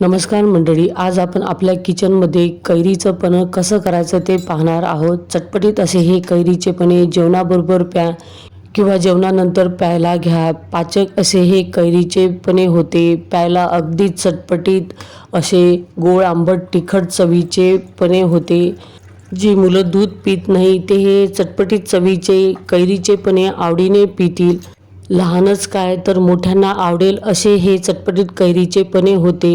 नमस्कार मंडळी आज आपण आपल्या किचनमध्ये कैरीचं पणं कसं करायचं ते पाहणार आहोत. चटपटीत असे हे कैरीचे पणे जेवणाबरोबर प्या किंवा जेवणानंतर प्यायला घ्या. पाचक असे हे कैरीचे पणे होते. प्यायला अगदी चटपटीत असे गोड आंबट तिखट चवीचे पणे होते. जी मुलं दूध पित नाही ते हे चटपटीत चवीचे कैरीचे पणे आवडीने पितील. लहानच काय तर मोठ्यांना आवडेल असे हे चटपटीत कैरीचे पणे होते.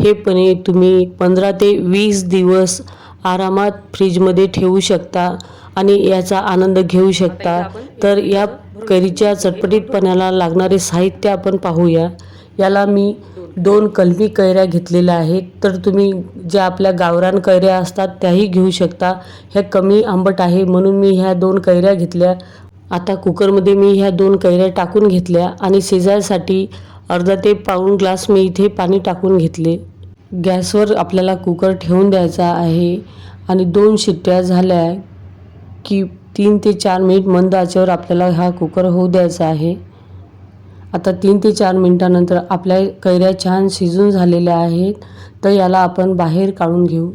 हे पणे तुम्ही पंधरा ते वीस दिवस आरामात फ्रीजमध्ये ठेवू शकता आणि याचा आनंद घेऊ शकता. तर या कैरीच्या चटपटीतपणाला लागणारे साहित्य आपण पाहूया. याला मी दोन कलमी कैऱ्या घेतलेल्या आहेत. तर तुम्ही ज्या आपल्या गावरान कैऱ्या असतात त्याही घेऊ शकता. ह्या कमी आंबट आहे म्हणून मी ह्या दोन कैऱ्या घेतल्या. आता कुकरमध्ये मी ह्या दोन कैऱ्या टाकून घेतल्या आणि शिजायसाठी अर्धा ते पाऊण ग्लास मी इथे पाणी टाकून घेतले. गॅसवर आपल्याला कुकर ठेवून द्यायचा आहे आणि दोन शिट्ट्या झाल्या की तीन ते चार मिनिट मंद आचेवर आपल्याला हा कुकर होऊ द्यायचा आहे. आता तीन ते चार मिनटानंतर आपल्या कैऱ्या छान शिजून झालेल्या आहेत तर याला आपण बाहेर काढून घेऊ.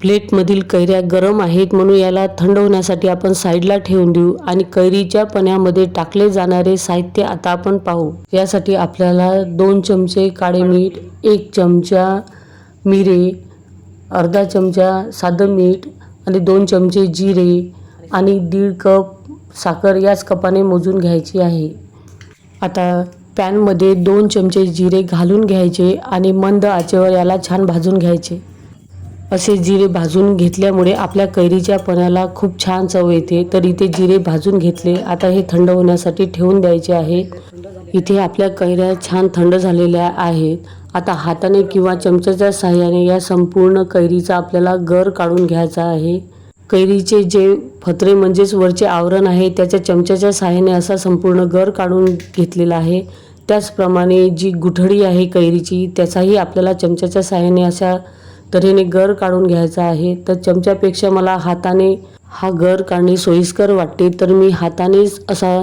प्लेटमधील कैऱ्या गरम आहेत म्हणून याला थंड होण्यासाठी आपण साईडला ठेवून देऊ आणि कैरीच्या पण्यामध्ये टाकले जाणारे साहित्य आता आपण पाहू. यासाठी आपल्याला दोन चमचे काळे मीठ एक चमचा मिरे अर्धा चमचा साधं मीठ आणि दोन चमचे जिरे आणि दीड कप साखर याच कपाने मोजून घ्यायची आहे. आता पॅनमध्ये दोन चमचे जिरे घालून घ्यायचे आणि मंद आचेवर याला छान भाजून घ्यायचे. असे जिरे भाजून घेतल्यामुळे आपल्या कैरीच्या पण्याला खूप छान चव येते. तर इथे जिरे भाजून घेतले. आता हे थंड होण्यासाठी ठेवून द्यायचे आहे. इथे आपल्या कैऱ्या छान थंड झालेल्या आहेत. आता हाताने किंवा चमच्याच्या साहाय्याने या संपूर्ण कैरीचा आपल्याला गर काढून घ्यायचा आहे. कैरीचे जे फत्रे म्हणजेच वरचे आवरण आहे त्याच्या चमच्याच्या साहाय्याने असा संपूर्ण गर काढून घेतलेला आहे. त्याचप्रमाणे जी गुठळी आहे कैरीची त्याचाही आपल्याला चमच्याच्या साहाय्याने अशा तऱ्हेने गर काढून घ्यायचा आहे. तर चमच्यापेक्षा मला हाताने हा गर काढणे सोयीस्कर वाटते. तर मी हातानेच असा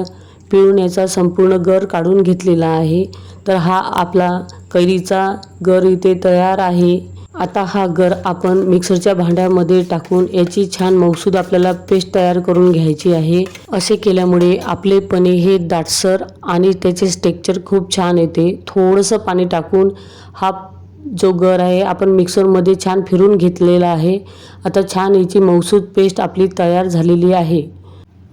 पिळून याचा संपूर्ण गर काढून घेतलेला आहे. तर हा आपला कैरीचा गर इथे तयार आहे. आता हा गर आपण मिक्सरच्या भांड्यामध्ये टाकून याची छान मौसूद आपल्याला पेस्ट तयार करून घ्यायची आहे. असे केल्यामुळे आपले पणे हे दाटसर आणि त्याचे स्टेक्चर खूप छान येते. थोडंसं पाणी टाकून हा जो गर आहे आपण मिक्सरमध्ये छान फिरून घेतलेला आहे. आता छान याची मौसूद पेस्ट आपली तयार झालेली आहे.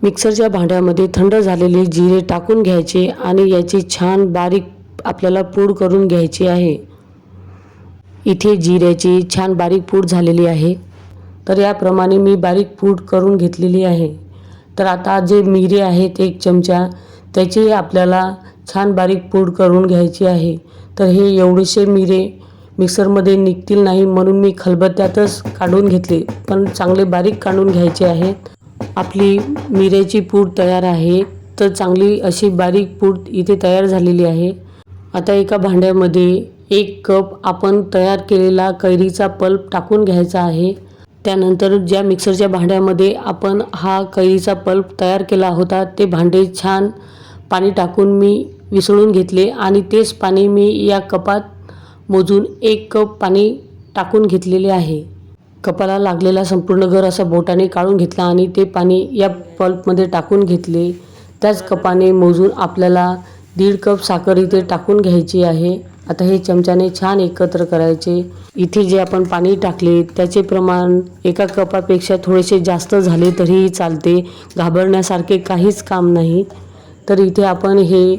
मिक्सरच्या भांड्यामध्ये थंड झालेले जिरे टाकून घ्यायचे आणि याची छान बारीक आपल्याला पूड करून घ्यायची आहे. इथे जिऱ्याची छान बारीक पूड झालेली आहे. तर याप्रमाणे मी बारीक पूड करून घेतलेली आहे. तर आता जे मिरे आहेत एक चमचा त्याची आपल्याला छान बारीक पूड करून घ्यायची आहे. तर हे एवढेसे मिरे मिक्सरमध्ये निघतील नाही म्हणून मी खलबत्त्यातच काढून घेतले. पण चांगले बारीक काढून घ्यायचे आहेत. आपली मिऱ्याची पूड तयार आहे. तर चांगली अशी बारीक पूड इथे तयार झालेली आहे. आता एका भांड्यामध्ये एक कप आपण तयार केलेला कैरीचा पल्प टाकून घ्यायचा आहे. त्यानंतर ज्या मिक्सरच्या भांड्यामध्ये आपण हा कैरीचा पल्प तयार केला होता ते भांडे छान पाणी टाकून मी विसळून घेतले आणि तेच पाणी मी या कपात मोजून एक कप पाणी टाकून घेतलेले आहे. कपाला लागलेला संपूर्ण घर असा बोटाने काढून घेतला आणि ते पाणी या पल्पमध्ये टाकून घेतले. त्याच कपाने मोजून आपल्याला दीड कप साखर इथे टाकून घ्यायची आहे. आता हे चमच्याने छान एकत्र करायचे. इथे जे आपण पाणी टाकले त्याचे प्रमाण एका कपापेक्षा थोडेसे जास्त झाले तरीही चालते. घाबरण्यासारखे काहीच काम नाही. तर इथे आपण हे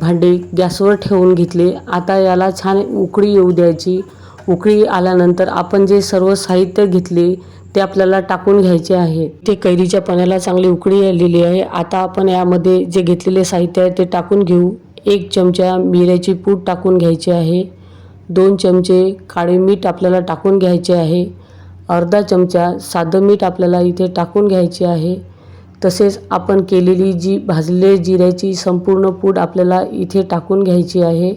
भांडे गॅसवर ठेवून घेतले. आता याला छान उकळी येऊ द्यायची. उकळी आल्यानंतर आपण जे सर्व साहित्य घेतले ते आपल्याला टाकून घ्यायचे आहे. ते कैरीच्या पाण्याला चांगली उकळी आलेली आहे. आता आपण यामध्ये जे घेतलेले साहित्य आहे ते टाकून घेऊ. एक चमचा मिऱ्याची पूड टाकून घ्यायची आहे. दोन चमचे काळे मीठ आपल्याला टाकून घ्यायचे आहे. अर्धा चमचा साधं मीठ आपल्याला इथे टाकून घ्यायचे आहे. तसेच आपण केलेली जी भाजले जिऱ्याची संपूर्ण पूड आपल्याला इथे टाकून घ्यायची आहे.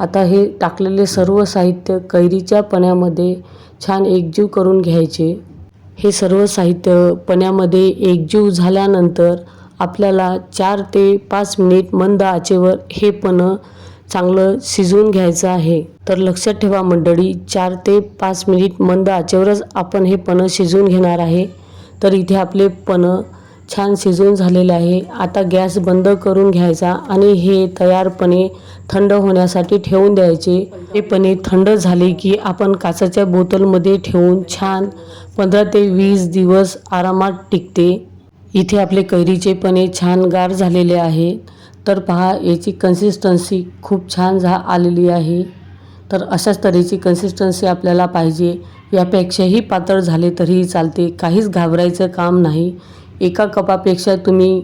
आता हे टाकलेले सर्व साहित्य कैरीच्या पण्यामध्ये छान एकजीव करून घ्यायचे. हे सर्व साहित्य पण्यामध्ये एकजीव झाल्यानंतर आपल्याला चार ते पाच मिनिट मंद आचेवर हे पणं चांगलं शिजवून घ्यायचं आहे. तर लक्षात ठेवा मंडळी चार ते पाच मिनिट मंद आचेवरच आपण हे पणं शिजवून घेणार आहे. तर इथे आपले पणं छान शिजवून झालेले आहे. आता गॅस बंद करून घ्यायचा आणि हे तयारपणे थंड होण्यासाठी ठेवून द्यायचे. हे पनीर थंड झाले की आपण काचाच्या बोतलमध्ये ठेवून छान पंधरा ते वीस दिवस आरामात टिकते. इथे आपले कैरीचे पनीर छान गार झालेले आहे. तर पहा याची कन्सिस्टन्सी खूप छान झा आलेली आहे. तर अशाच तऱ्हेची कन्सिस्टन्सी आपल्याला पाहिजे. यापेक्षाही पातळ झाले तरीही चालते. काहीच घाबरायचं काम नाही. एका कपापेक्षा तुम्ही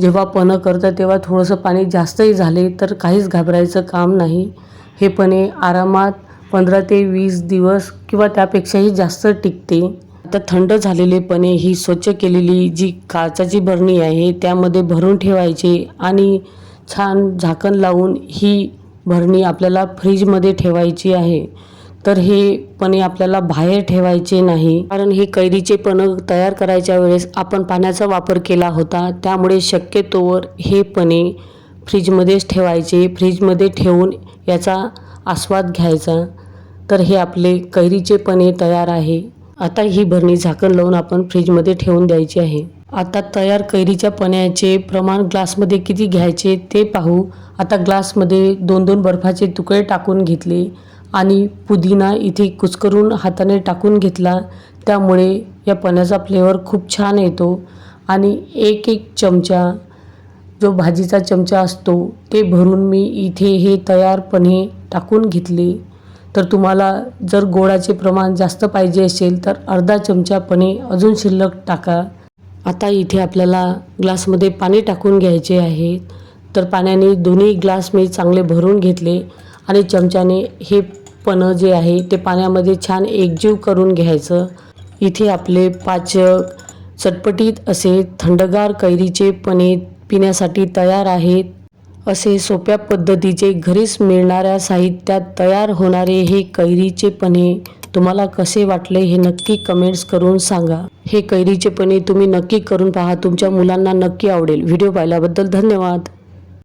जेव्हा पणं करता तेव्हा थोडंसं पाणी जास्तही झाले तर काहीच घाबरायचं काम नाही. हे पणे आरामात पंधरा ते वीस दिवस किंवा त्यापेक्षाही जास्त टिकते. आता थंड झालेले पणे ही स्वच्छ केलेली जी काचाची बरणी आहे त्यामध्ये भरून ठेवायचे आणि छान झाकण लावून ही भरणी आपल्याला फ्रीजमध्ये ठेवायची आहे. तर हे पणे आपल्याला बाहेर ठेवायचे नाही. कारण हे कैरीचे पणं तयार करायच्या वेळेस आपण पाण्याचा वापर केला होता. त्यामुळे शक्यतोवर हे पणे फ्रीजमध्येच ठेवायचे. फ्रीजमध्ये ठेवून याचा आस्वाद घ्यायचा. तर हे आपले कैरीचे पणे तयार आहे. आता ही भरणी झाकण लावून आपण फ्रीजमध्ये ठेवून द्यायची आहे. आता तयार कैरीच्या पण्याचे प्रमाण ग्लासमध्ये किती घ्यायचे ते पाहू. आता ग्लासमध्ये दोन दोन बर्फाचे तुकडे टाकून घेतले. आणि पुदिना इथे कुचकरून हाताने टाकून घेतला. त्यामुळे या पण्याचा फ्लेवर खूप छान येतो. आणि एक एक चमचा जो भाजीचा चमचा असतो ते भरून मी इथे हे तयारपणे टाकून घेतले. तर तुम्हाला जर गोडाचे प्रमाण जास्त पाहिजे असेल तर अर्धा चमचा पणे अजून शिल्लक टाका. आता इथे आपल्याला ग्लासमध्ये पाणी टाकून घ्यायचे आहे. तर पाण्याने दोन्ही ग्लास मी चांगले भरून घेतले. आणि चमच्याने हे पणं जे आहे ते पाण्यामध्ये छान एकजीव करून घ्यायचं. इथे आपले पाचक चटपटीत असे थंडगार कैरीचे पणे पिण्यासाठी तयार आहेत. असे सोप्या पद्धतीचे घरीच मिळणाऱ्या साहित्यात तयार होणारे हे कैरीचे पणे तुम्हाला कसे वाटले हे नक्की कमेंट्स करून सांगा. हे कैरीचे पणे तुम्ही नक्की करून पहा. तुमच्या मुलांना नक्की आवडेल. व्हिडिओ पाहिल्याबद्दल धन्यवाद.